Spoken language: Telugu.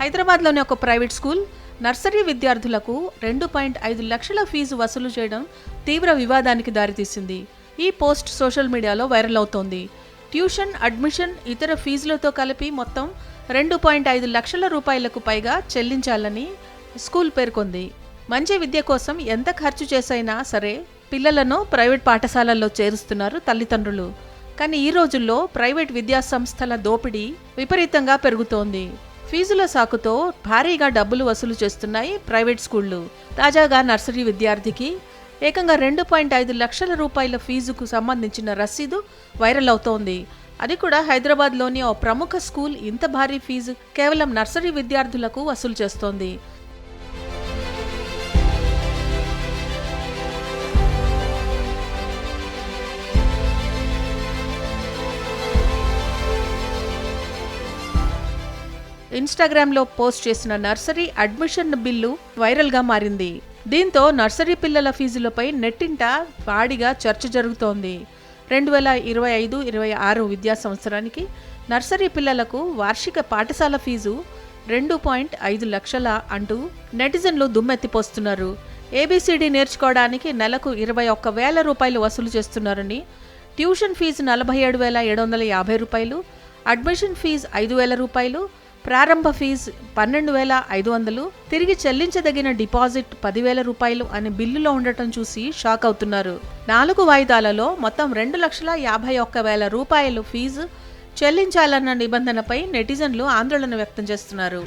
హైదరాబాద్లోని ఒక ప్రైవేట్ స్కూల్ నర్సరీ విద్యార్థులకు రెండు పాయింట్ ఐదు లక్షల ఫీజు వసూలు చేయడం తీవ్ర వివాదానికి దారితీసింది. ఈ పోస్ట్ సోషల్ మీడియాలో వైరల్ అవుతోంది. ట్యూషన్ అడ్మిషన్ ఇతర ఫీజులతో కలిపి మొత్తం రెండు పాయింట్ ఐదు లక్షల రూపాయలకు పైగా చెల్లించాలని స్కూల్ పేర్కొంది. మంచి విద్య కోసం ఎంత ఖర్చు చేసైనా సరే పిల్లలను ప్రైవేట్ పాఠశాలల్లో చేరుస్తున్నారు తల్లిదండ్రులు. కానీ ఈ రోజుల్లో ప్రైవేట్ విద్యాసంస్థల దోపిడీ విపరీతంగా పెరుగుతోంది. ఫీజుల సాకుతో భారీగా డబ్బులు వసూలు చేస్తున్నాయి ప్రైవేట్ స్కూళ్ళు తాజాగా నర్సరీ విద్యార్థికి ఏకంగా రెండు పాయింట్ ఐదు లక్షల రూపాయల ఫీజుకు సంబంధించిన రసీదు వైరల్ అవుతోంది. అది కూడా హైదరాబాద్లోని ఓ ప్రముఖ స్కూల్ ఇంత భారీ ఫీజు కేవలం నర్సరీ విద్యార్థులకు వసూలు చేస్తోంది. ఇన్స్టాగ్రామ్లో పోస్ట్ చేసిన నర్సరీ అడ్మిషన్ బిల్లు వైరల్గా మారింది. దీంతో నర్సరీ పిల్లల ఫీజులపై నెట్టింట వాడిగా చర్చ జరుగుతోంది. రెండు వేల ఇరవై ఐదు ఇరవై ఆరు విద్యా సంవత్సరానికి నర్సరీ పిల్లలకు వార్షిక పాఠశాల ఫీజు రెండు పాయింట్ ఐదు లక్షల అంటూ నెటిజన్లు దుమ్మెత్తిపోస్తున్నారు. ఏబిసిడి నేర్చుకోవడానికి నెలకు ఇరవై ఒక్క వేల రూపాయలు వసూలు చేస్తున్నారని ట్యూషన్ ఫీజు నలభై ఏడు వేల ఏడు వందల యాభై రూపాయలు అడ్మిషన్ ఫీజు ఐదు వేల రూపాయలు ప్రారంభ ఫీజు పన్నెండు వేల ఐదు వందలు తిరిగి చెల్లించదగిన డిపాజిట్ పదివేల రూపాయలు అని బిల్లులో ఉండటం చూసి షాక్ అవుతున్నారు. నాలుగు వాయిదాలలో మొత్తం రెండు లక్షల యాభై ఒక్క వేల రూపాయలు ఫీజు చెల్లించాలన్న నిబంధనపై నెటిజన్లు ఆందోళన వ్యక్తం చేస్తున్నారు.